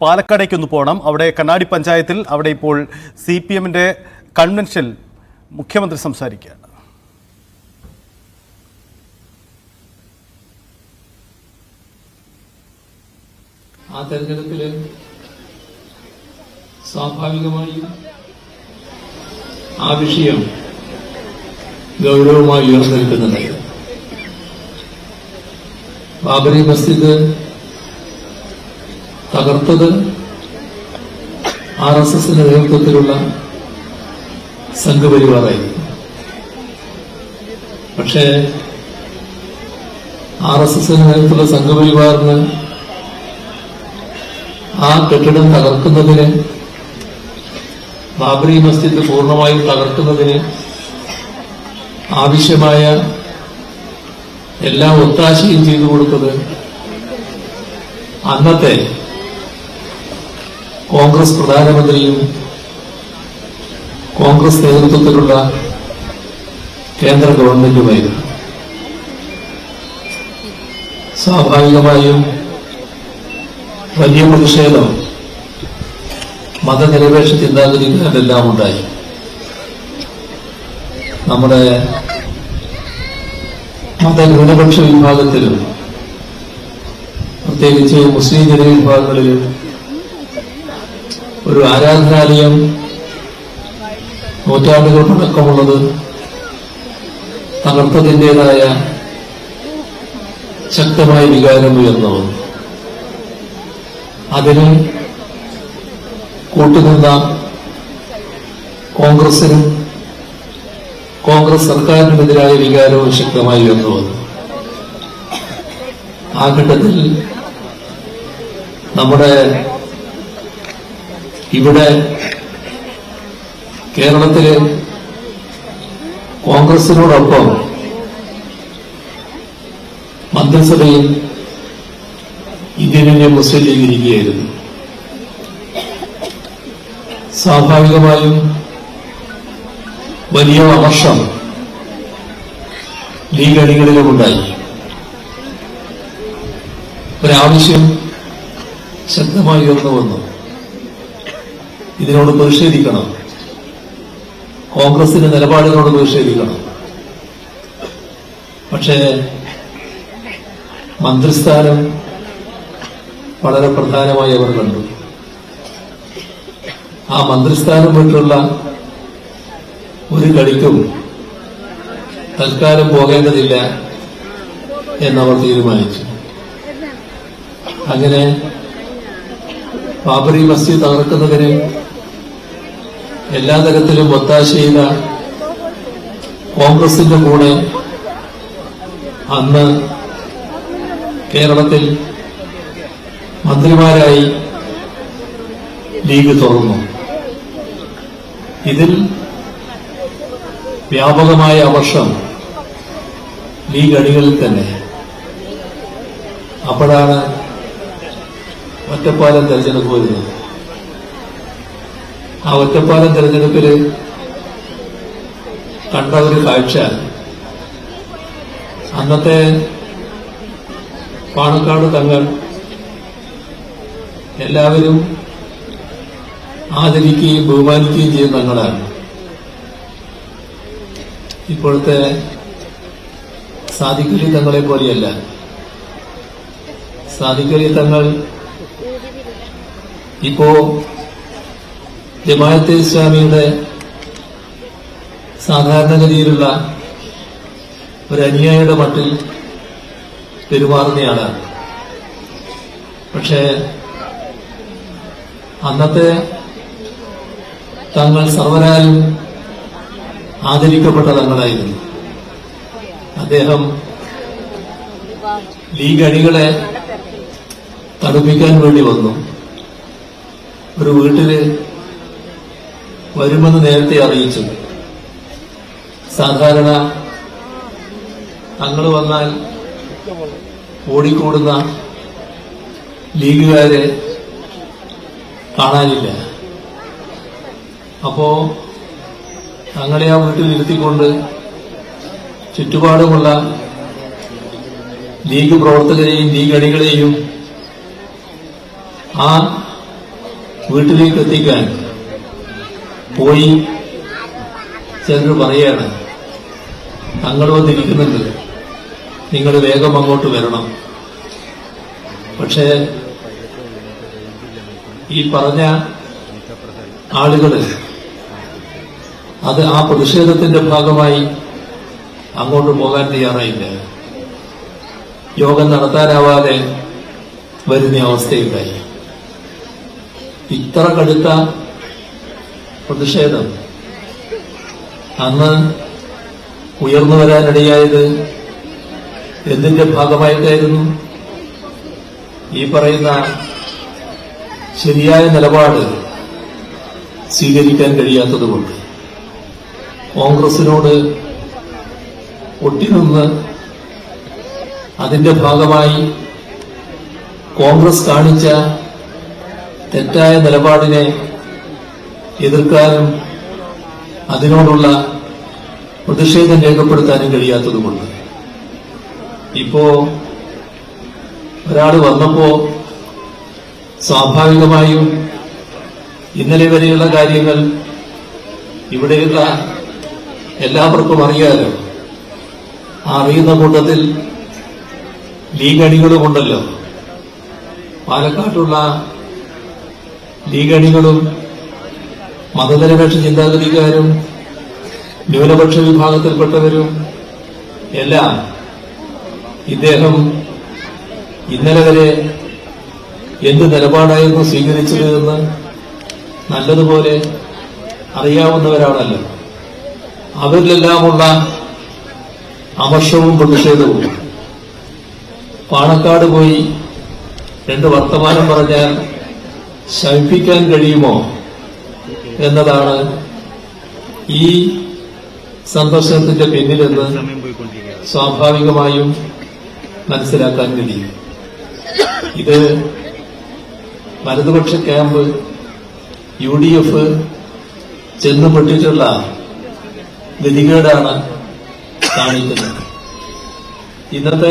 പാലക്കാടേക്കൊന്ന് പോകണം അവിടെ കണ്ണാടി പഞ്ചായത്തിൽ അവിടെ ഇപ്പോൾ സി പി എമ്മിന്റെ കൺവെൻഷൻ മുഖ്യമന്ത്രി സംസാരിക്കുകയാണ് ആ തെരഞ്ഞെടുപ്പിൽ സ്വാഭാവികമായും ആ വിഷയം ഗൗരവമായി ഉയർന്നിരിക്കുന്നുണ്ടായിരുന്നു ബാബരി മസ്ജിദ് തകർത്തത് ആർ എസ് എസിന്റെ നേതൃത്വത്തിലുള്ള സംഘപരിവാറായിരുന്നു. പക്ഷേ ആർ എസ് എസിന്റെ നേതൃത്വത്തിലുള്ള സംഘപരിവാറിന് ആ കെട്ടിടം തകർക്കുന്നതിന് ബാബറി മസ്ജിദ് പൂർണമായും തകർക്കുന്നതിന് ആവശ്യമായ എല്ലാ ഒത്താശയും ചെയ്തു കൊടുത്തത് അന്നത്തെ കോൺഗ്രസ് പ്രധാനമന്ത്രിയും കോൺഗ്രസ് നേതൃത്വത്തിലുള്ള കേന്ദ്ര ഗവൺമെന്റുമായിരുന്നു. സ്വാഭാവികമായും വലിയ പ്രതിഷേധം മതനിരപേക്ഷ ചിന്താഗതിക്കാരെല്ലാം ഉണ്ടായി. നമ്മുടെ മതന്യൂനപക്ഷ വിഭാഗത്തിലും പ്രത്യേകിച്ച് മുസ്ലിം ജനവിഭാഗങ്ങളിലും ഒരു ആരാധനാലയം നൂറ്റാണ്ടുകൾ പഴക്കമുള്ളത് തകർത്തതിന്റെതായ ശക്തമായ വികാരം ഉയർന്നതാണ് അതിന് കൂട്ടുനിന്ന കോൺഗ്രസിനും കോൺഗ്രസ് സർക്കാരിനുമെതിരായ വികാരവും ശക്തമായി ഉയർന്നു വന്നു ആ ഘട്ടത്തിൽ നമ്മുടെ ഇവിടെ കേരളത്തിലെ കോൺഗ്രസിനോടൊപ്പം മന്ത്രിസഭയിൽ ഇന്ത്യൻ യൂണിയൻ മുസ്ലിം ലീഗ് ഇരിക്കുകയായിരുന്നു. സ്വാഭാവികമായും വലിയ അമർഷം ലീഗ് അണികളിലുമുണ്ടായി. ഒരാവശ്യം ശക്തമായി ഉയർന്നു വന്നു. ഇതിനോട് പ്രതിഷേധിക്കണം. കോൺഗ്രസിന്റെ നിലപാടിനോട് പ്രതിഷേധിക്കണം. പക്ഷേ മന്ത്രിസ്ഥാനം വളരെ പ്രധാനമായി അവർ കണ്ടു. ആ മന്ത്രിസ്ഥാനം വിട്ടുള്ള ഒരു കളിക്കും തൽക്കാലം പോകേണ്ടതില്ല എന്നവർ തീരുമാനിച്ചു. അങ്ങനെ ബാബറി മസ്ജിദ് തകർക്കുന്നതിന് എല്ലാ തരത്തിലും ഒത്താശ ചെയ്ത കോൺഗ്രസിന്റെ കൂടെ അന്ന് കേരളത്തിൽ മന്ത്രിമാരായി ലീഗ് തുറന്നു ഇതിൽ വ്യാപകമായ അവർഷം ലീഗ് അണികളിൽ തന്നെ. അപ്പോഴാണ് ഒറ്റപ്പാലം തെരഞ്ഞെടുപ്പ് വരുന്നത്. ആ ഒറ്റപ്പാലം തെരഞ്ഞെടുപ്പിൽ കണ്ട ഒരു കാഴ്ച. അന്നത്തെ പാണക്കാട് തങ്ങൾ എല്ലാവരും ആദരിക്കുകയും ബഹുമാനിക്കുകയും ചെയ്യുന്ന തങ്ങളാണ്. ഇപ്പോഴത്തെ സാധിക്കലി തങ്ങളെ പോലെയല്ല. സാധിക്കലി തങ്ങൾ ഇപ്പോ ജമാഅത്തെ ഇസ്ലാമിയുടെ സാധാരണഗതിയിലുള്ള ഒരു അനുയായിയുടെ മട്ടിൽ പെരുമാറുന്നയാണ്. പക്ഷേ അന്നത്തെ തങ്ങൾ സർവരാലും ആദരിക്കപ്പെട്ട തങ്ങളായിരുന്നു. അദ്ദേഹം ലീഗ് അണികളെ തണുപ്പിക്കാൻ വേണ്ടി വന്നു. ഒരു വീട്ടിൽ വരുമെന്ന് നേരത്തെ അറിയിച്ചു. സാധാരണ തങ്ങൾ വന്നാൽ ഓടിക്കൂടുന്ന ലീഗുകാരെ കാണാനില്ല. അപ്പോ തങ്ങളെ ആ വീട്ടിൽ ഇരുത്തിക്കൊണ്ട് ചുറ്റുപാടുമുള്ള ലീഗ് പ്രവർത്തകരെയും ലീഗ് അണികളെയും ആ വീട്ടിലേക്ക് എത്തിക്കാൻ പോയി ചിലർ പറയാണ് തങ്ങൾ വന്നിരിക്കുന്നുണ്ട്. നിങ്ങൾ വേഗം അങ്ങോട്ട് വരണം. പക്ഷേ ഈ പറഞ്ഞ ആളുകൾ അത് ആ പ്രതിഷേധത്തിന്റെ ഭാഗമായി അങ്ങോട്ട് പോകാൻ തയ്യാറായില്ല. യോഗം നടത്താനാവാതെ വരുന്ന അവസ്ഥയുണ്ടായി. ഇത്ര കടുത്ത പ്രതിഷേധം. അന്ന് ഉയർന്നു വരാനിടയായത് എന്തിന്റെ ഭാഗമായിട്ടായിരുന്നു? ഈ പറയുന്ന ശരിയായ നിലപാട് സ്വീകരിക്കാൻ കഴിയാത്തതുകൊണ്ട് കോൺഗ്രസിനോട് ഒട്ടിനിന്ന് അതിന്റെ ഭാഗമായി കോൺഗ്രസ് കാണിച്ച തെറ്റായ നിലപാടിനെ എതിർക്കാനും അതിനോടുള്ള പ്രതിഷേധം രേഖപ്പെടുത്താനും കഴിയാത്തതുകൊണ്ട്. ഇപ്പോ ഒരാൾ വന്നപ്പോ സ്വാഭാവികമായും ഇന്നലെ വരെയുള്ള കാര്യങ്ങൾ ഇവിടെയുള്ള എല്ലാവർക്കും അറിയാലോ. ആ അറിയുന്ന കൂട്ടത്തിൽ ലീഗ് അണികളുമുണ്ടല്ലോ പാലക്കാട്ടുള്ള ലീഗ് അണികളും മതനിരപേക്ഷ ചിന്താഗതിക്കാരും ന്യൂനപക്ഷ വിഭാഗത്തിൽപ്പെട്ടവരും എല്ലാം ഇദ്ദേഹം ഇന്നലെ വരെ എന്ത് നിലപാടായിരുന്നു സ്വീകരിച്ചത് എന്ന് നല്ലതുപോലെ അറിയാവുന്നവരാണല്ലോ. അവരിലെല്ലാമുള്ള അമർഷവും പ്രതിഷേധവും. പാണക്കാട് പോയി രണ്ട് വർത്തമാനം പറഞ്ഞാൽ ശമിപ്പിക്കാൻ കഴിയുമോ? എന്നതാണ് ഈ സന്ദർശനത്തിന്റെ പിന്നിലെന്ന് സ്വാഭാവികമായും മനസ്സിലാക്കാൻ കഴിയും. ഇത് വലതുപക്ഷ ക്യാമ്പ് യു ഡി എഫ് ചെന്നുപെട്ടിട്ടുള്ള ഗതികേടാണ് കാണിക്കുന്നത്. ഇന്നത്തെ